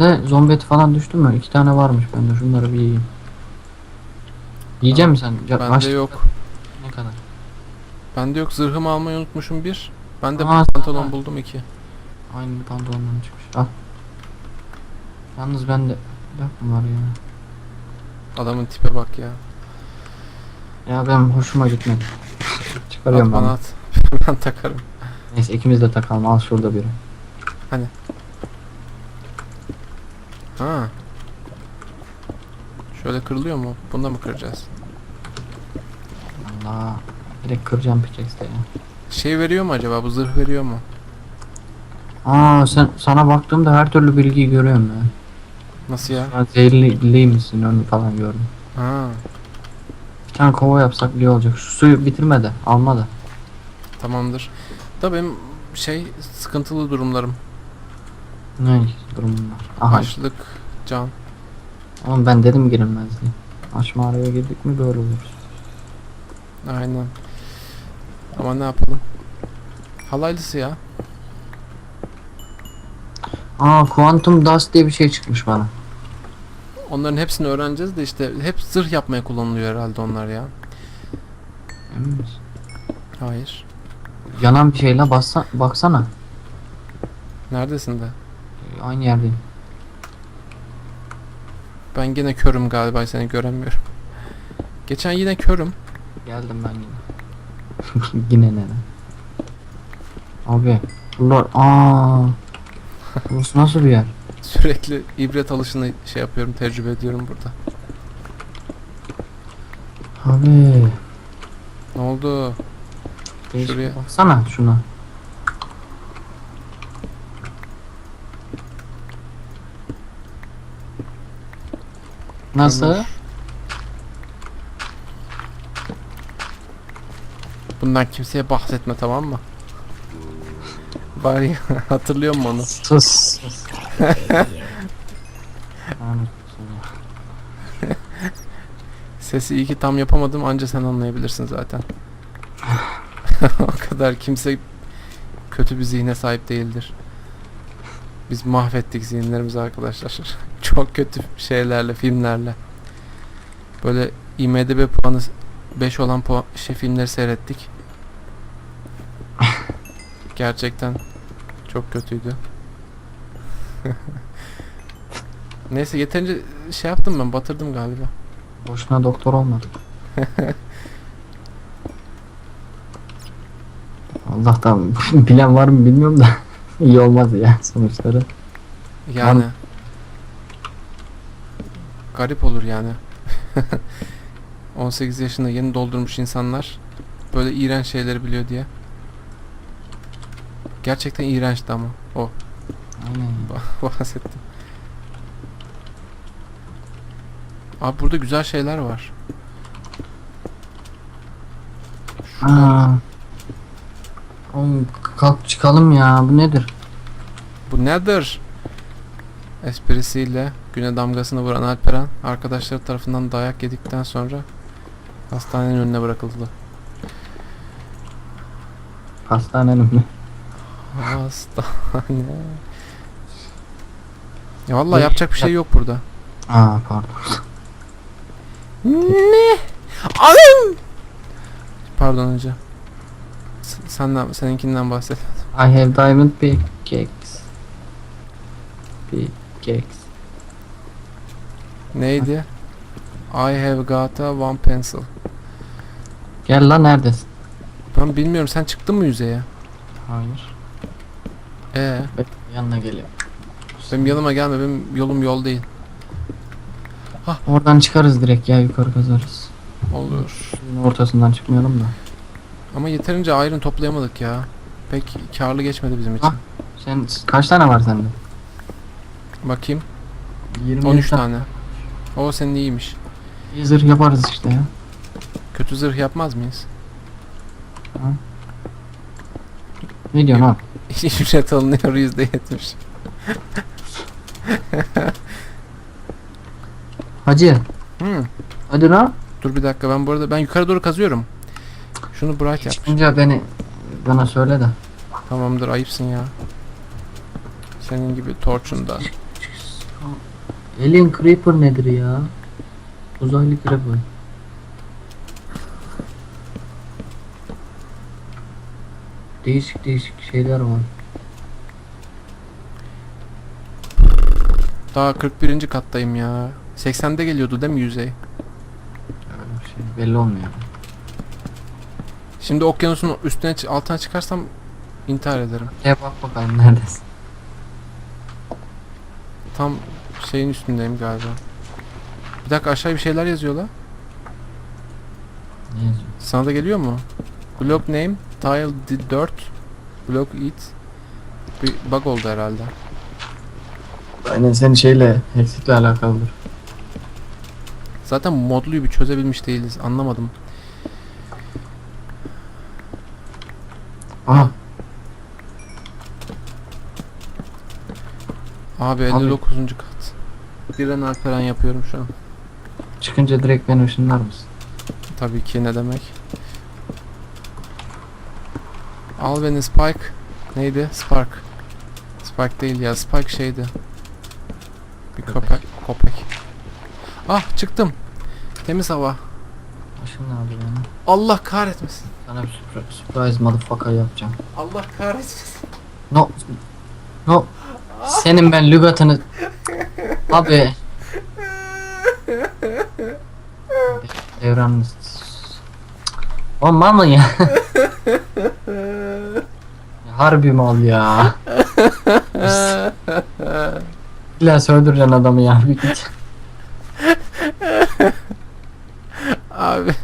Ne zombi eti falan düştü mü? İki tane varmış bende. Şunları bir yiyeyim. Yiyecek misin sen? Bende kaç- yok. Bende yok. Zırhımı almayı unutmuşum bir. Ben de Aa, pantolon sen- buldum iki. Aynı pantolondan çıkmış. Al. Yalnız bende laf mı var ya? Adamın tipe bak ya. Ya benim hoşuma gitmedi. Çıkarıyorum at ben. bana at. ben takarım. Neyse ikimiz de takalım. Al şurada biri. Ha. Şöyle kırılıyor mu? Bunda mı kıracağız? Allah. Direkt kıracağım pickaxe'de ya. Şey veriyor mu acaba? Bu zırh veriyor mu? Aa sen sana baktığımda her türlü bilgiyi görüyorum ya. Nasıl ya? Sen zehirli misin onu falan gördüm. Ha. Bir tane kova yapsak iyi olacak. Şu suyu bitirme de alma da. Tamamdır. Da benim şey sıkıntılı durumlarım. Ne durum bunlar? Aha. Açlık, can. Oğlum ben dedim girilmez diye. Aç mağaraya girdik mi böyle oluruz. Aynen. Ama ne yapalım? Halaylısı ya. Aa Quantum Dust diye bir şey çıkmış bana. Onların hepsini öğreneceğiz de işte hep zırh yapmaya kullanılıyor herhalde onlar ya. Misin? Hayır. Yanan bir şeyle bassa, baksana. Neredesin de? Aynı yerdeyim. Ben gene körüm galiba seni göremiyorum. Geçen yine körüm. Geldim ben yine. yine ne? Abi. Bunlar aa. Burası nasıl bir yer? Sürekli ibret alışını şey yapıyorum, tecrübe ediyorum burada. Abi. Ne oldu? Değişik. Şuraya. Baksana şuna. Nasıl? Bundan kimseye bahsetme tamam mı? Bari hatırlıyor musun onu? Sus. ya. Sesi iyi ki tam yapamadım anca sen anlayabilirsin zaten. o kadar kimse kötü bir zihne sahip değildir. Biz mahvettik zihinlerimizi arkadaşlar. Çok kötü şeylerle, filmlerle. Böyle IMDB puanı 5 olan puan, şey filmleri seyrettik. Gerçekten çok kötüydü. Neyse yeterince şey yaptım ben batırdım galiba. Boşuna doktor olmadık. Allah'tan bilen var mı bilmiyorum da iyi olmaz ya sonuçları. Yani. Lan- Garip olur yani. 18 yaşında yeni doldurmuş insanlar böyle iğrenç şeyleri biliyor diye. Gerçekten iğrençti ama o Aynen. bah- bahsettim. Abi burada güzel şeyler var. Aa. Oğlum kalk çıkalım ya bu nedir? bu nedir? Esprisiyle güne damgasını vuran Alperen arkadaşları tarafından dayak yedikten sonra hastanenin önüne bırakıldı. Hastanenin mi? Hastane. Ya vallahi Ne? yapacak bir şey yok burada. Aa pardon. Ne? Alın! Pardon önce. S- Senden, seninkinden bahset. I have diamond pickaxe. Pickaxe. Neydi? I have got a one pencil. Gel lan neredesin? Ben bilmiyorum sen çıktın mı yüzeye? Hayır. Ee, yanına geliyorum. benim yanıma gelme benim yolum yol değil. Oradan çıkarız direkt ya yukarı kazarız. Olur. Suyun ortasından çıkmayalım da. Ama yeterince iron toplayamadık ya. Pek karlı geçmedi bizim için. Ah. Sen kaç tane var sende? Bakayım. 20 13 tane. O senin iyiymiş. Zırh yaparız işte ya. Kötü zırh yapmaz mıyız? Ne diyorsun abi? Ücret alınıyor yüzde yetmiş. Hacı. Hmm. Hadi lan. Dur bir dakika ben bu arada ben yukarı doğru kazıyorum. Şunu bright yap. Çıkınca beni bana söyle de. Tamamdır ayıpsın ya. Senin gibi torçunda. Alien Creeper nedir ya? Uzaylı Creeper. Değişik değişik şeyler var. Daha 41. kattayım ya. 80'de geliyordu değil mi yüzey? Bir şey belli olmuyor. Şimdi okyanusun üstüne altına çıkarsam intihar ederim. Gel bak bakalım neredesin. Tam şeyin üstündeyim galiba. Bir dakika aşağı bir şeyler yazıyor la. Ne yazıyor? Sana da geliyor mu? Block name, tile di- dirt, block it. Bir bug oldu herhalde. Aynen senin şeyle eksikle alakalıdır. Zaten modluyu bir çözebilmiş değiliz. Anlamadım. Aha Abi 59. kat. Diren Alperen yapıyorum şu an. çıkınca direkt beni ışınlar mısın? Tabii ki ne demek. Al beni Spike. Neydi? Spark. Spike değil ya. Spike şeydi. Bir Köpek. köpek. Ah çıktım. Temiz hava. Işınlar abi beni. Allah kahretmesin. Sana bir surpri- surprise motherfucker yapacağım. Allah kahretmesin. No. No. Senin ben lügatını... Abi. Devranınız. Olmaz mı ya? Harbi mal ya. İlla öldüreceksin adamı ya. Bir git. Abi.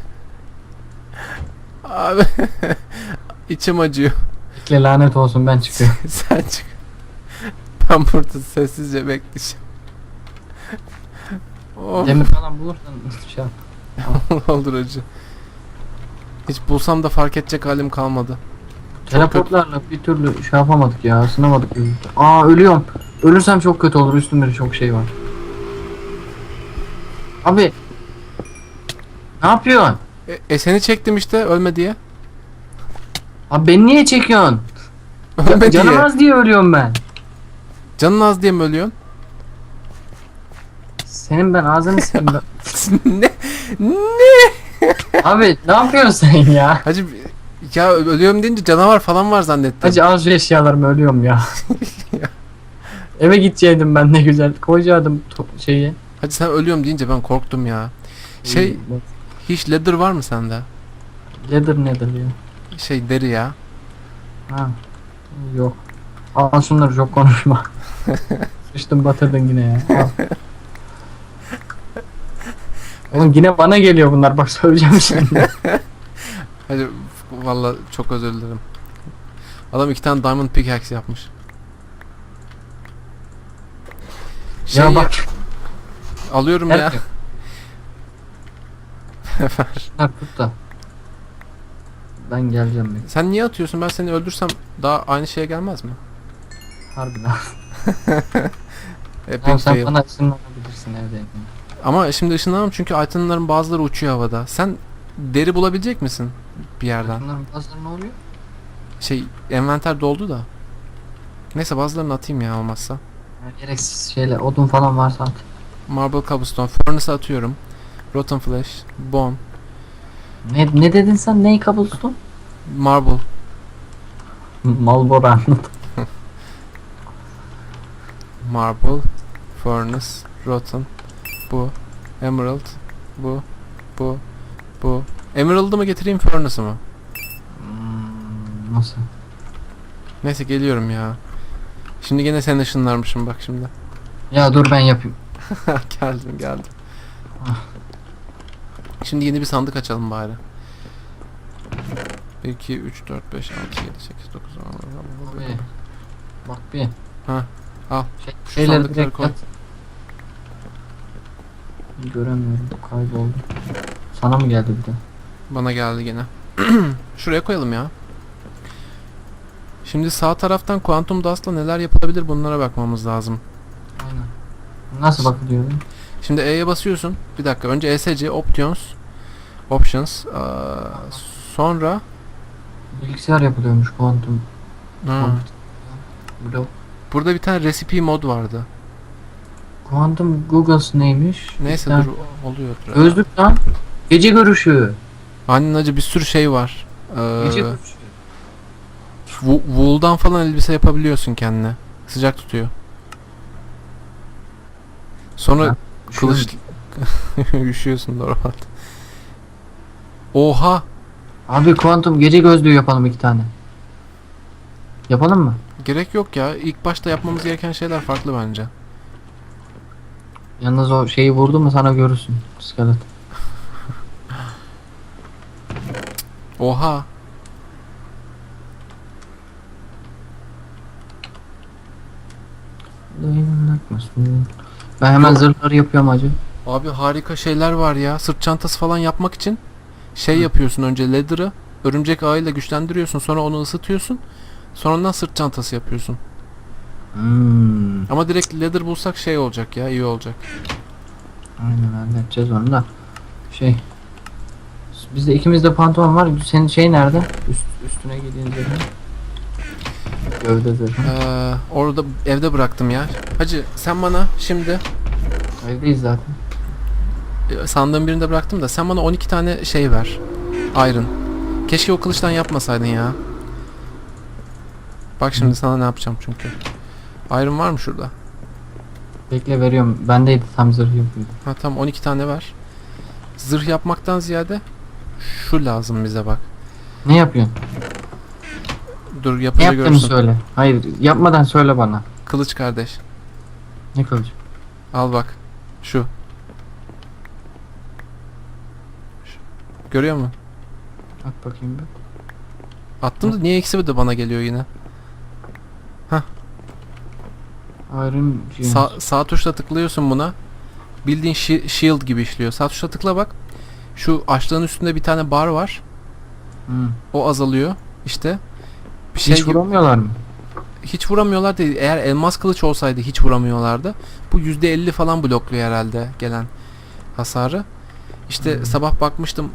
Abi. İçim acıyor. Bekle lanet olsun ben çıkıyorum. Sen çık. Ben burada sessizce bekleyeceğim. Oh. Demir falan bulursan şey yap. olur acı. Hiç bulsam da fark edecek halim kalmadı. Teleportlarla bir türlü şey yapamadık ya. Sınamadık. Aa ölüyorum. Ölürsem çok kötü olur. Üstümde çok şey var. Abi. Ne yapıyorsun? E, e seni çektim işte ölme diye. Abi beni niye çekiyorsun? Ölme Canım diye. az diye ölüyorum ben. Canın az diye mi ölüyorsun? Senin ben ağzını ben. ne? Ne? Abi ne yapıyorsun sen ya? Hacı ya ölüyorum deyince canavar falan var zannettim. Hacı az eşyalarımı ölüyorum ya. Eve gideceydim ben ne güzel. Koyacaktım şeyi. Hacı sen ölüyorum deyince ben korktum ya. Şey hiç leather var mı sende? Leather nedir ya? Şey deri ya. Ha. Yok. Al şunları çok konuşma. Sıçtın batırdın yine ya. Oğlum yine bana geliyor bunlar bak söyleyeceğim şimdi. Hacı valla çok özür dilerim. Adam iki tane diamond pickaxe yapmış. Şey ya bak. alıyorum Gel ya. Tut da. Ben geleceğim bir. Sen niye atıyorsun? Ben seni öldürsem daha aynı şeye gelmez mi? Harbi lan. Epic Tamam sen bana ısınlanabilirsin evdeyken. Ama şimdi ışınlanamam çünkü itemların bazıları uçuyor havada. Sen deri bulabilecek misin bir yerden? Bunların bazıları ne oluyor? Şey envanter doldu da. Neyse bazılarını atayım ya olmazsa. Yani gereksiz şeyler odun falan varsa at. Marble cobblestone, furnace atıyorum. Rotten flesh, bone, Ne, ne dedin sen? Neyi kabulstun? marble. Malboro anlat. Marble, furnace, rotten, bu, emerald, bu, bu, bu. Emerald'ı mı getireyim furnace'ı mı? Hmm, nasıl? Neyse geliyorum ya. Şimdi gene sen ışınlarmışım bak şimdi. Ya dur ben yapayım. geldim geldim. Ah. Şimdi yeni bir sandık açalım bari. 1, 2, 3, 4, 5, 6, 7, 8, 9, 10, Abi. Bak bir. Ha, al. Şey, Şu şeyleri sandıkları direkt koy. at. Göremiyorum. Kayboldu. Sana mı geldi bir de? Bana geldi gene. Şuraya koyalım ya. Şimdi sağ taraftan Quantum Dust'la neler yapılabilir bunlara bakmamız lazım. Aynen. Nasıl bakılıyor? Şimdi E'ye basıyorsun. Bir dakika önce ESC Options Options aa, sonra Bilgisayar yapılıyormuş kuantum. ha, Blok. burada bir tane recipe mod vardı. Kuantum Google's neymiş? Neyse dur oluyordur. Gözlük lan. Gece görüşü. Annen acı bir sürü şey var. Ee, wo- wool'dan falan elbise yapabiliyorsun kendine. Sıcak tutuyor. Sonra Ha, kılıç üşüyorsun normal. Oha! Abi kuantum gece gözlüğü yapalım iki tane. Yapalım mı? Gerek yok ya. İlk başta yapmamız gereken şeyler farklı bence. Yalnız o şeyi vurdu mu sana görürsün. İskelet. Oha! Ben hemen zırhları yapıyorum acı. Abi harika şeyler var ya. Sırt çantası falan yapmak için şey Hı. yapıyorsun önce leather'ı örümcek ağıyla güçlendiriyorsun. Sonra onu ısıtıyorsun. Sonradan sırt çantası yapıyorsun. Hmm. Ama direkt leather bulsak şey olacak ya iyi olacak. Aynen halledeceğiz onu da. Şey. Bizde ikimizde pantolon var. Senin şey nerede? Üst, üstüne giydiğin zırhın. Gövde zırhı. Ee, orada evde bıraktım ya. Hacı sen bana şimdi Evdeyiz zaten. e, sandığın birinde bıraktım da sen bana 12 tane şey ver. Iron. Keşke o kılıçtan yapmasaydın ya. Bak şimdi sana ne yapacağım çünkü. Iron var mı şurada? Bekle veriyorum. Bendeydi tam zırh yapıyordum. Ha tamam 12 tane ver. Zırh yapmaktan ziyade şu lazım bize bak. Ne yapıyorsun? Dur Ne yapınca yaptığını görürsün. söyle. Hayır yapmadan söyle bana. Kılıç kardeş. Ne kılıcı? Al bak. Şu. Şu. Görüyor musun? At bakayım bir. Attım da niye eksi de bana geliyor yine? Iron Giant. Sağ, sağ tuşla tıklıyorsun buna. Bildiğin shi- shield gibi işliyor. Sağ tuşla tıkla bak. Şu açlığın üstünde bir tane bar var. Hmm. O azalıyor. İşte. Bir şey Hiç gibi- vuramıyorlar mı? hiç vuramıyorlar değil. Eğer elmas kılıç olsaydı hiç vuramıyorlardı. Bu %50 falan blokluyor herhalde gelen hasarı. İşte Hmm. sabah bakmıştım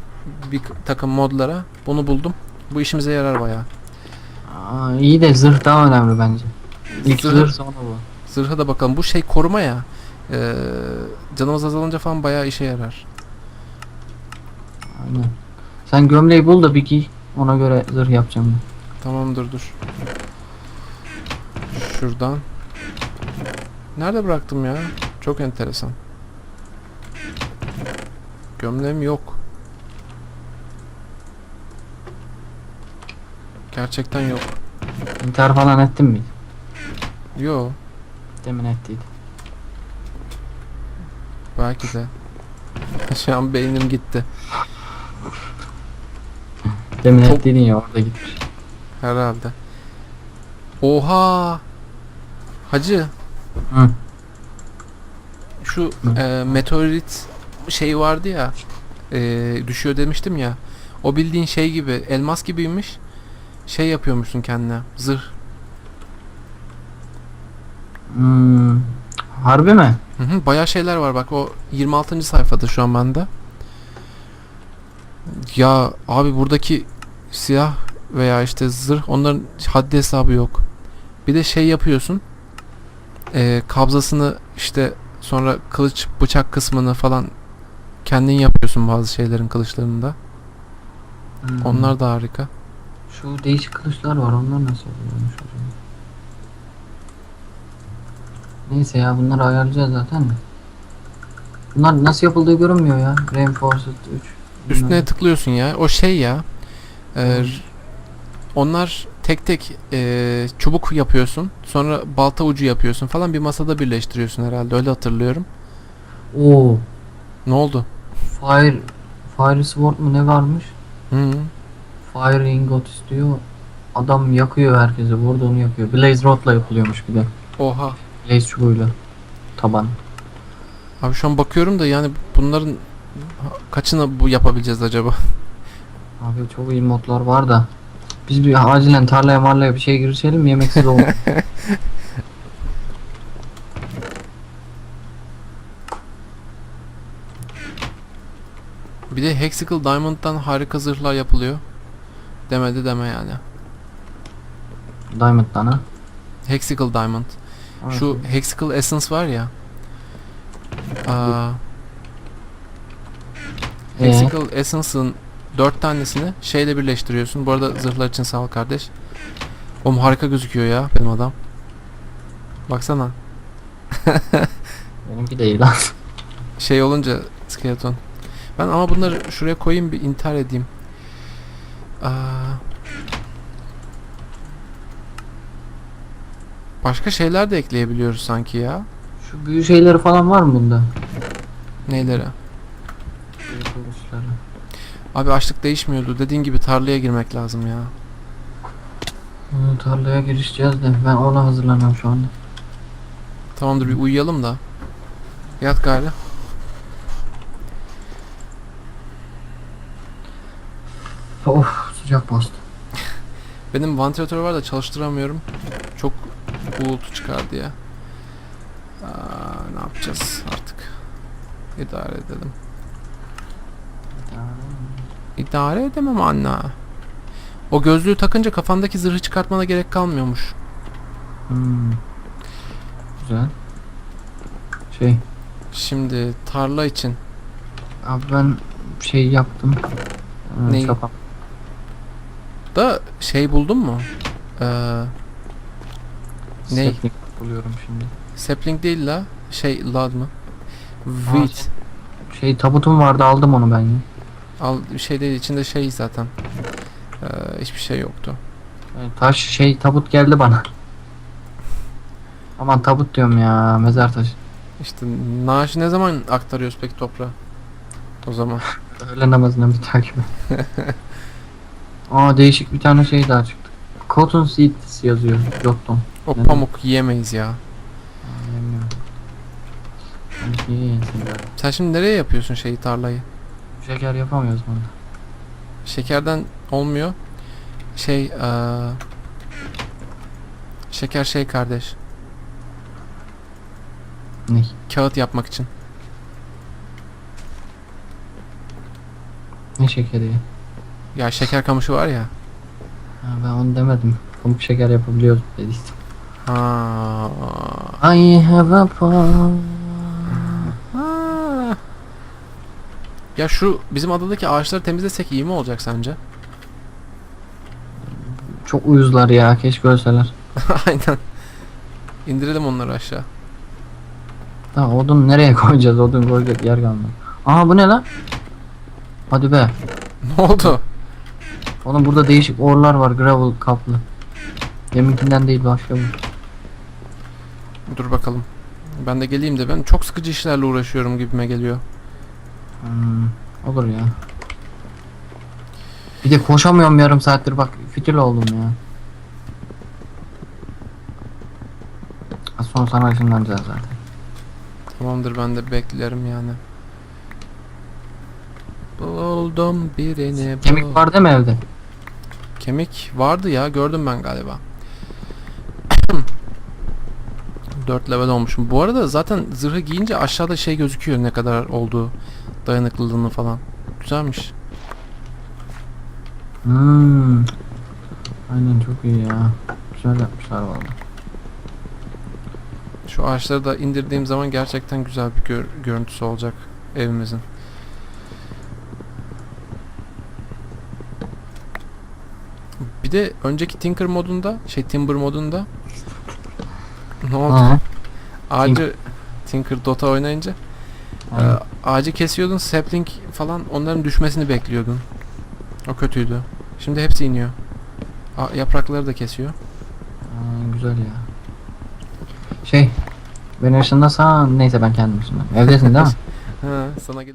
bir takım modlara. Bunu buldum. Bu işimize yarar bayağı. Aa, iyi de zırh daha önemli bence. İlk Zırh- zırh sonra bu. Zırha da bakalım. Bu şey koruma ya. Ee, canımız azalınca falan bayağı işe yarar. Aynen. Sen gömleği bul da bir giy. Ona göre zırh yapacağım ben. Tamam dur dur. Şuradan. Nerede bıraktım ya? Çok enteresan. Gömleğim yok. Gerçekten yok. İntihar falan ettin mi? Yo. Demin ettiydi. Belki de. Şu an beynim gitti. Demin Çok- ettiydin ya orada gitmiş. Herhalde. Oha. Hacı. Hı. Şu Hı. e, meteorit şey vardı ya. e, düşüyor demiştim ya. O bildiğin şey gibi elmas gibiymiş. Şey yapıyormuşsun kendine. Zırh. Hmm. Harbi mi? Hı hı, bayağı şeyler var bak o 26. sayfada şu an bende. Ya abi buradaki silah veya işte zırh onların haddi hesabı yok. Bir de şey yapıyorsun. Ee, kabzasını işte sonra kılıç bıçak kısmını falan kendin yapıyorsun bazı şeylerin kılıçlarında. Hmm. Onlar da harika. Şu değişik kılıçlar var. Onlar nasıl oluyormuş acaba? Neyse ya bunları ayarlayacağız zaten de. Bunlar nasıl yapıldığı görünmüyor ya. Reinforced 3. Üstüne tıklıyorsun ya. O şey ya. e, onlar tek tek e, çubuk yapıyorsun. Sonra balta ucu yapıyorsun falan bir masada birleştiriyorsun herhalde. Öyle hatırlıyorum. Oo. Ne oldu? Fire Fire Sword mu ne varmış? Hı. Fire Ingot istiyor. Adam yakıyor herkesi. Vurduğunu yakıyor. Blaze Rod'la yapılıyormuş bir de. Oha. Blaze çubuğuyla. Taban. Abi şu an bakıyorum da yani bunların kaçını bu yapabileceğiz acaba? Abi çok iyi modlar var da. Biz bir acilen tarlaya marlaya bir şey girişelim yemeksiz olur. Bir de Hexical Diamond'dan harika zırhlar yapılıyor. Demedi deme yani. Diamond'dan ha. Hexical Diamond. Şu Hexical Essence var ya. Aa, Hexical Essence'ın dört tanesini şeyle birleştiriyorsun. Bu arada zırhlar için sağ ol kardeş. Oğlum harika gözüküyor ya benim adam. Baksana. Benimki değil lan. Şey olunca skeleton. Ben ama bunları şuraya koyayım bir intihar edeyim. Aa, başka şeyler de ekleyebiliyoruz sanki ya. Şu büyü şeyleri falan var mı bunda? Neyleri? Abi açlık değişmiyordu. Dediğin gibi tarlaya girmek lazım ya. Hı, tarlaya girişeceğiz de ben ona hazırlanıyorum şu anda. Tamamdır bir uyuyalım da. Yat gari. Of sıcak bastı. Benim vantilatör var da çalıştıramıyorum. Çok uğultu çıkardı ya. Aa, ne yapacağız artık? İdare edelim. İdare edemem anne. O gözlüğü takınca kafandaki zırhı çıkartmana gerek kalmıyormuş. Hmm. Güzel. Şey Şimdi tarla için abi ben şey yaptım. Ee, Neyi? çapa- da şey buldun mu? Ee, Ney? Teknik buluyorum şimdi. sapling değil la. Şey lad mı? Wheat. Şey tabutum vardı aldım onu ben ya. Al şey değil içinde şey zaten. Ee, hiçbir şey yoktu. Yani taş şey tabut geldi bana. Aman tabut diyorum ya mezar taşı. İşte naaşı ne zaman aktarıyoruz peki toprağa? O zaman. Öğle namazına bir takip et. Aa değişik bir tane şey daha çıktı. Cotton seeds yazıyor. Jotton. O Neden? pamuk yiyemeyiz ya. Yensin böyle. Sen şimdi nereye yapıyorsun şeyi tarlayı? Şeker yapamıyoruz bunda. Şekerden olmuyor. Şey eee, Şeker şey kardeş. Ne? Kağıt yapmak için. Ne şekeri ya? Ya şeker kamışı var ya. Ha, ben onu demedim. Pamuk şeker yapabiliyoruz dedik. Ha. I have a palm. Ya şu bizim adadaki ağaçları temizlesek iyi mi olacak sence? Çok uyuzlar ya keşke ölseler. Aynen. İndirelim onları aşağı. Ha odun nereye koyacağız? Odun koyacak yer kalmadı. Aha bu ne lan? Hadi be. Ne oldu? Oğlum burada değişik orlar var gravel kaplı. Deminkinden değil başka bu. Dur bakalım. Ben de geleyim de ben çok sıkıcı işlerle uğraşıyorum gibime geliyor. Hmm, olur ya. Bir de koşamıyorum yarım saattir bak fitil oldum ya. Az sonra sana ışınlanacağız zaten. Tamamdır ben de beklerim yani. Buldum birini. Kemik var değil mi evde? Kemik vardı ya gördüm ben galiba. 4 level olmuşum. Bu arada zaten zırhı giyince aşağıda şey gözüküyor ne kadar olduğu dayanıklılığını falan. Güzelmiş. Hmm. Aynen çok iyi ya. Güzel yapmışlar valla. Şu ağaçları da indirdiğim zaman gerçekten güzel bir gör- görüntüsü olacak evimizin. Bir de önceki Tinker modunda, şey Timber modunda ne oldu? Aa, Ağacı Tinker Dota oynayınca e. ağacı kesiyordun, sapling falan onların düşmesini bekliyordun. O kötüydü. Şimdi hepsi iniyor. A- yaprakları da kesiyor. Aa, güzel ya. Şey, beni ışınlasan neyse ben kendim ışınlanayım. Evdesin değil mi? Ha, sana gel.